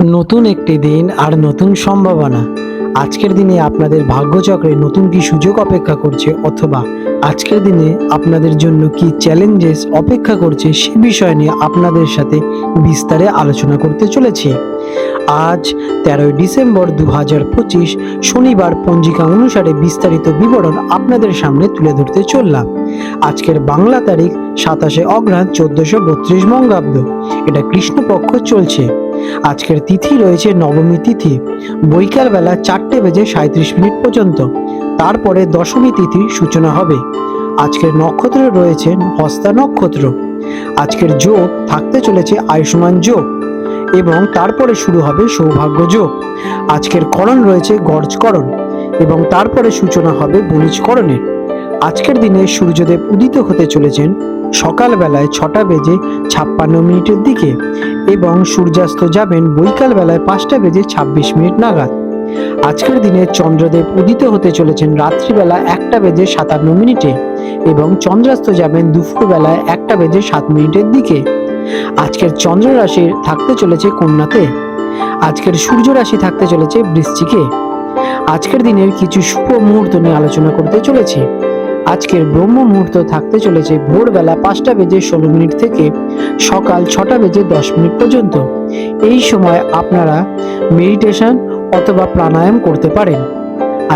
নতুন একটি দিন আর নতুন সম্ভাবনা। আজকের দিনে আপনাদের ভাগ্যচক্রে নতুন কি সুযোগ অপেক্ষা করছে অথবা আজকের দিনে আপনাদের জন্য কি চ্যালেঞ্জেস অপেক্ষা করছে সে বিষয় নিয়ে আপনাদের সাথে বিস্তারে আলোচনা করতে চলেছি। আজ তেরোই ডিসেম্বর দু হাজার পঁচিশ শনিবার পঞ্জিকা অনুসারে বিস্তারিত বিবরণ আপনাদের সামনে তুলে ধরতে চললাম। আজকের বাংলা তারিখ সাতাশে অগ্রহায়ণ চোদ্দশো বত্রিশ মঙ্গাব্দ এটা কৃষ্ণপক্ষ চলছে। আজকের তিথি রয়েছে নবমী তিথি। বৈকাল বেলা চারটে বেজে সাঁত্রিশ মিনিট পর্যন্ত। তারপরে দশমী তিথির সূচনা হবে। আজকের নক্ষত্র রয়েছে হস্তা নক্ষত্র। আজকের যোগ থাকতে চলেছে আয়ুষ্মান যোগ। এবং তারপরে শুরু হবে সৌভাগ্য যোগ। আজকের করণ রয়েছে গর্জকরণ। এবং তারপরে সূচনা হবে বণিজকরণের। আজকের দিনে সূর্যদেব উদিত হতে চলেছেন সকালবেলায় ছটা বেজে ছাপ্পান্ন মিনিটের দিকে এবং সূর্যাস্ত যাবেন বৈকাল বেলায় পাঁচটা বেজে ছাব্বিশ মিনিট নাগাদ। আজকের দিনে চন্দ্রদেব উদিত হতে চলেছেন রাত্রিবেলা একটা বেজে সাতান্ন মিনিটে এবং চন্দ্রাস্ত যাবেন দুপুর বেলায় একটা বেজে সাত মিনিটের দিকে। আজকের চন্দ্র রাশি থাকতে চলেছে কন্যাতে। আজকের সূর্য রাশি থাকতে চলেছে বৃশ্চিকে। আজকের দিনের কিছু শুভ মুহূর্ত নিয়ে আলোচনা করতে চলেছি। আজকের ব্রহ্ম মুহূর্ত থাকতে চলেছে ভোরবেলা পাঁচটা বেজে ষোলো মিনিট থেকে সকাল ছটা বেজে দশ মিনিট পর্যন্ত। এই সময় আপনারা মেডিটেশন অথবা প্রাণায়াম করতে পারেন।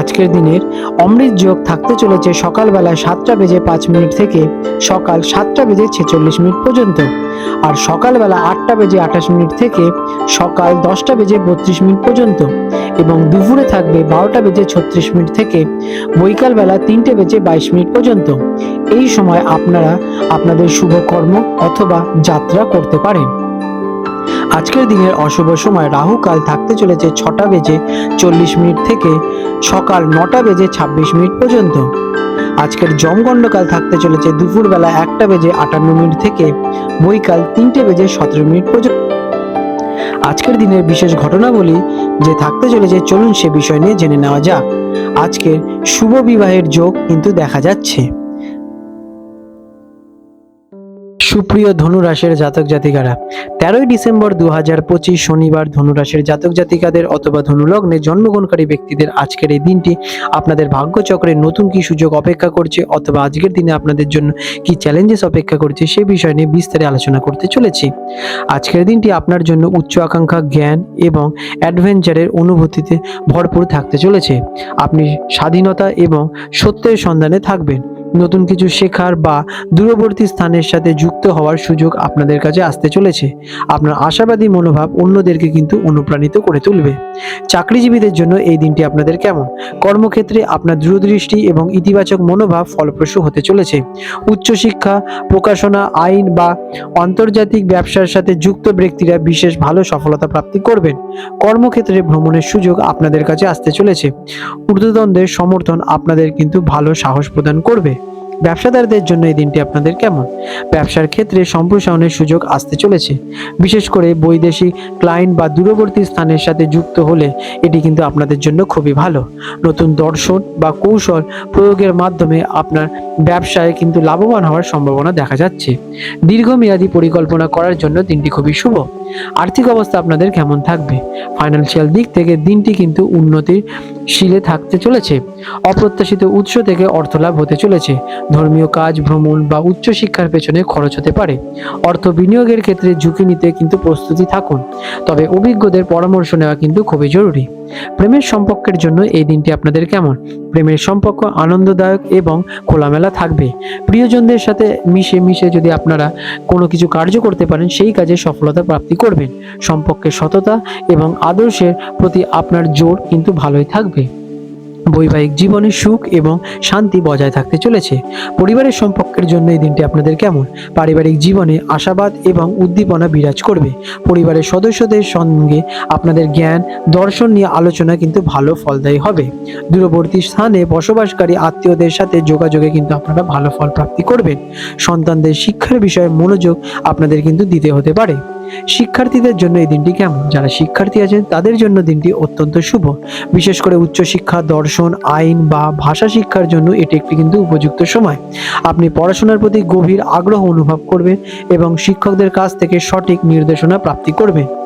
আজকের দিনের অমৃত যোগ থাকতে চলেছে সকালবেলা সাতটা বেজে পাঁচ মিনিট থেকে সকাল সাতটা বেজে ছেচল্লিশ মিনিট পর্যন্ত। আর সকালবেলা আটটা বেজে আঠাশ মিনিট থেকে সকাল দশটা বেজে বত্রিশ মিনিট পর্যন্ত। এবং দুপুরে থাকবে বারোটা বেজে ছত্রিশ মিনিট থেকে বৈকাল বেলা তিনটে বেজে বাইশ মিনিট পর্যন্ত। এই সময় আপনারা আপনাদের শুভ কর্ম অথবা যাত্রা করতে পারেন। আজকের দিনের অশুভ সময় রাহু কাল থাকতে চলেছে ছটা বেজে চল্লিশ মিনিট থেকে সকাল নটা বেজে ছাব্বিশ মিনিট পর্যন্ত। আজকের জমগণ্ডকাল থাকতে চলেছে দুপুরবেলা একটা বেজে আটান্ন মিনিট থেকে বৈকাল তিনটে বেজে সতেরো মিনিট পর্যন্ত। আজকের দিনের বিশেষ ঘটনাবলী যে থাকতে চলেছে, চলুন সে বিষয় নিয়ে জেনে নেওয়া যাক। আজকের শুভ বিবাহের যোগ কিন্তু দেখা যাচ্ছে। সুপ্রিয় ধনুরাশির জাতক জাতিকারা, তেরোই ডিসেম্বর দু হাজার পঁচিশ শনিবার ধনুরাশির জাতক জাতিকাদের অথবা ধনুলগ্নে জন্মগ্রহণকারী ব্যক্তিদের আজকের এই দিনটি আপনাদের ভাগ্যচক্রে নতুন কি সুযোগ অপেক্ষা করছে অথবা আজকের দিনে আপনাদের জন্য কি চ্যালেঞ্জেস অপেক্ষা করছে সে বিষয় নিয়ে বিস্তারে আলোচনা করতে চলেছি। আজকের দিনটি আপনার জন্য উচ্চ আকাঙ্ক্ষা, জ্ঞান এবং অ্যাডভেঞ্চারের অনুভূতিতে ভরপুর থাকতে চলেছে। আপনি স্বাধীনতা এবং সত্যের সন্ধানে থাকবেন। নতুন কিছু শেখার বা দূরবর্তী স্থানের সাথে যুক্ত হওয়ার সুযোগ আপনাদের কাছে আসতে চলেছে। আপনার আশাবাদী মনোভাব অন্যদেরকে কিন্তু অনুপ্রাণিত করে তুলবে। চাকরিজীবীদের জন্য এই দিনটি আপনাদের কেমন? কর্মক্ষেত্রে আপনার দূরদৃষ্টি এবং ইতিবাচক মনোভাব ফলপ্রসূ হতে চলেছে। উচ্চশিক্ষা, প্রকাশনা, আইন বা আন্তর্জাতিক ব্যবসার সাথে যুক্ত ব্যক্তিরা বিশেষ ভালো সফলতা প্রাপ্তি করবেন। কর্মক্ষেত্রে ভ্রমণের সুযোগ আপনাদের কাছে আসতে চলেছে। ঊর্ধ্বতনদের সমর্থন আপনাদের কিন্তু ভালো সাহস প্রদান করবে। ব্যবসাদারদের জন্য এই দিনটি আপনাদের কেমন? ব্যবসার ক্ষেত্রে সম্প্রসারণের সুযোগ আসতে চলেছে। বিশেষ করে বৈদেশিক ক্লায়েন্ট বা দূরবর্তী স্থানের সাথে যুক্ত হলে এটি কিন্তু আপনাদের জন্য খুবই ভালো। নতুন দর্শন বা কৌশল প্রয়োগের মাধ্যমে আপনার ব্যবসায় কিন্তু লাভবান হওয়ার সম্ভাবনা দেখা যাচ্ছে। দীর্ঘমেয়াদী পরিকল্পনা করার জন্য দিনটি খুবই শুভ। আর্থিক অবস্থা আপনাদের কেমন থাকবে? ফাইন্যান্সিয়াল দিক থেকে দিনটি কিন্তু উন্নতির শিলে থাকতে চলেছে। অপ্রত্যাশিত উৎস থেকে অর্থলাভ হতে চলেছে। ধর্মীয় কাজ, ভ্রমণ বা উচ্চশিক্ষার পেছনে খরচ হতে পারে। অর্থ বিনিয়োগের ক্ষেত্রে ঝুঁকি নিতে কিন্তু প্রস্তুতি থাকুন, তবে অভিজ্ঞদের পরামর্শ নেওয়া কিন্তু খুবই জরুরি। প্রেমের সম্পর্কের জন্য এই দিনটি আপনাদের কেমন? প্রেমের সম্পর্ক আনন্দদায়ক এবং খোলামেলা থাকবে। প্রিয়জনদের সাথে মিশে মিশে যদি আপনারা কোনো কিছু কার্য করতে পারেন, সেই কাজে সফলতা প্রাপ্তি করবেন। সম্পর্কের সততা এবং আদর্শের প্রতি আপনার জোর কিন্তু ভালোই থাকবে। বৈবাহিক জীবনে সুখ এবং শান্তি বজায় থাকতে চলেছে। পরিবারের সম্পর্কের জন্য এই দিনটি আপনাদের কেমন? পারিবারিক জীবনে আশাবাদ এবং উদ্দীপনা বিরাজ করবে। পরিবারের সদস্যদের সঙ্গে আপনাদের জ্ঞান, দর্শন নিয়ে আলোচনা কিন্তু ভালো ফলদায়ী হবে। দূরবর্তী স্থানে বসবাসকারী আত্মীয়দের সাথে যোগাযোগে কিন্তু আপনারা ভালো ফল প্রাপ্তি করবেন। সন্তানদের শিক্ষার বিষয়ে মনোযোগ আপনাদের কিন্তু দিতে হতে পারে। শিক্ষার্থীদের জন্য এই দিনটি কেমন? যারা শিক্ষার্থী আছেন, তাদের জন্য দিনটি অত্যন্ত শুভ। বিশেষ করে উচ্চশিক্ষা, দর্শন, আইন বা ভাষা শিক্ষার জন্য এটি একটি কিন্তু উপযুক্ত সময়। আপনি পড়াশোনার প্রতি গভীর আগ্রহ অনুভব করবেন এবং শিক্ষকদের কাছ থেকে সঠিক নির্দেশনা প্রাপ্তি করবেন।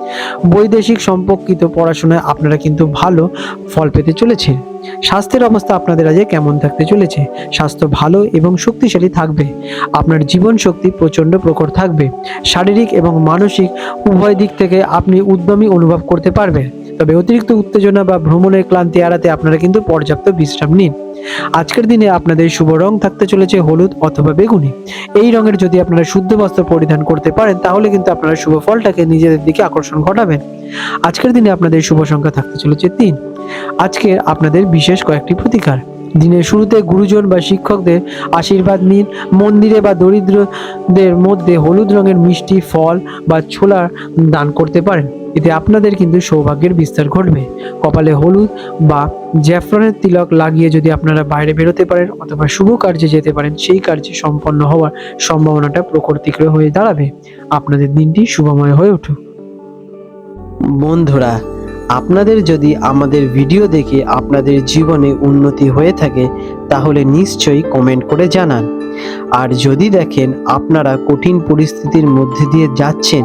বৈদেশিক সম্পর্কিত পড়াশোনায় আপনারা কিন্তু ভালো ফল পেতে চলেছেন স্বাস্থ্যের অবস্থা আপনাদের আজকে কেমন থাকতে চলেছে? স্বাস্থ্য ভালো এবং শক্তিশালী থাকবে। আপনার জীবন শক্তি প্রচণ্ড প্রখর থাকবে। শারীরিক এবং মানসিক উভয় দিক থেকে আপনি উদ্যমী অনুভব করতে পারবেন। তবে অতিরিক্ত উত্তেজনা বা ভ্রমণের ক্লান্তি এড়াতে আপনারা কিন্তু পর্যাপ্ত বিশ্রাম নিন। আজকের দিনে আপনাদের শুভ রং থাকতে চলেছে হলুদ অথবা বেগুনি। এই রঙের যদি আপনারা শুদ্ধ বস্ত্র পরিধান করতে পারেন, তাহলে কিন্তু আপনারা শুভ ফলটাকে নিজেদের দিকে আকর্ষণ ঘটাবেন। আজকের দিনে আপনাদের শুভ সংখ্যা থাকতে চলেছে তিন। আজকে আপনাদের বিশেষ কয়েকটি প্রতিকার। দিনের শুরুতে গুরুজন বা শিক্ষকদের আশীর্বাদ নিন। মন্দিরে বা দরিদ্রদের মধ্যে হলুদ রঙের মিষ্টি, ফল বা ছোলা দান করতে পারেন। এতে আপনাদের কিন্তু সৌভাগ্যের বিস্তার ঘটবে। কপালে হলুদ বা জ্যাফরনের তিলক লাগিয়ে যদি আপনারা বাইরে বেরোতে পারেন অথবা শুভ কার্যে যেতে পারেন, সেই কার্যে সম্পন্ন হওয়ার সম্ভাবনাটা প্রখর তীক্ষ্ণ হয়ে দাঁড়াবে। আপনাদের দিনটি শুভময় হয়ে উঠুক। বন্ধুরা, আপনাদের যদি আমাদের ভিডিও দেখে আপনাদের জীবনে উন্নতি হয়ে থাকে, তাহলে নিশ্চয়ই কমেন্ট করে জানান। আর যদি দেখেন আপনারা কঠিন পরিস্থিতির মধ্যে দিয়ে যাচ্ছেন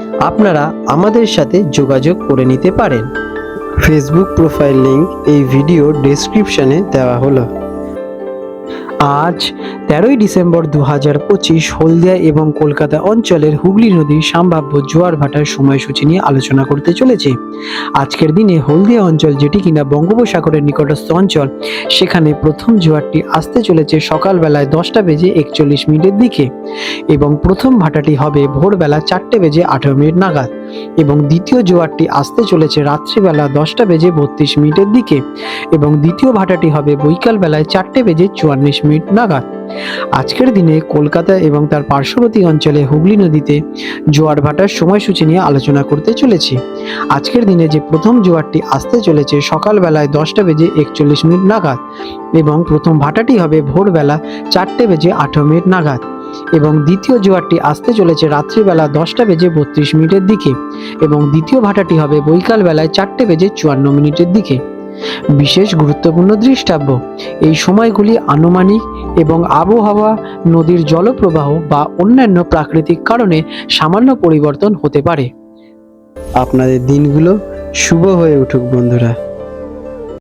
আপনারা আমাদের সাথে যোগাযোগ করে নিতে পারেন। ফেসবুক প্রোফাইল লিংক এই ভিডিও ডেসক্রিপশনে দেওয়া হলো। আজ তেরোই ডিসেম্বর দু হাজার পঁচিশ হলদিয়া এবং কলকাতা অঞ্চলের হুগলি নদীর সম্ভাব্য জোয়ার ভাটার সময়সূচি নিয়ে আলোচনা করতে চলেছে। আজকের দিনে হলদিয়া অঞ্চল যেটি কিনা বঙ্গোপসাগরের নিকটস্থ অঞ্চল, সেখানে প্রথম জোয়ারটি আসতে চলেছে সকালবেলায় দশটা বেজে একচল্লিশ মিনিটের দিকে এবং প্রথম ভাটাটি হবে ভোরবেলা চারটে বেজে আঠেরো মিনিট নাগাদ। এবং দ্বিতীয় জোয়ারটি আসতে চলেছে রাত্রিবেলা দশটা বেজে বত্রিশ মিনিটের দিকে এবং দ্বিতীয় ভাটাটি হবে বৈকাল বেলায় চারটে বেজে চুয়াল্লিশ মিনিট নাগাদ। আজকের দিনে কলকাতা এবং তার পার্শ্ববর্তী অঞ্চলে হুগলি নদীতে জোয়ার ভাটার সময়সূচি নিয়ে আলোচনা করতে চলেছি। আজকের দিনে যে প্রথম জোয়ারটি আসতে চলেছে সকালবেলায় দশটা বেজে একচল্লিশ মিনিট নাগাদ এবং প্রথম ভাটাটি হবে ভোরবেলা চারটে বেজে আঠেরো মিনিট নাগাদ। এবং দ্বিতীয় জোয়ারটি আসতে চলেছে রাত্রিবেলা দশটা বেজে বত্রিশ মিনিটের দিকে এবং দ্বিতীয় ভাটাটি হবে বৈকাল বেলায় চারটে বেজে চুয়ান্ন মিনিটের দিকে। বিশেষ গুরুত্বপূর্ণ দৃষ্টাব্য, এই সময়গুলি আনুমানিক এবং আবহাওয়া, নদীর জলপ্রবাহ বা অন্যান্য প্রাকৃতিক কারণে সামান্য পরিবর্তন হতে পারে। আপনাদের দিনগুলো শুভ হয়ে উঠুক বন্ধুরা।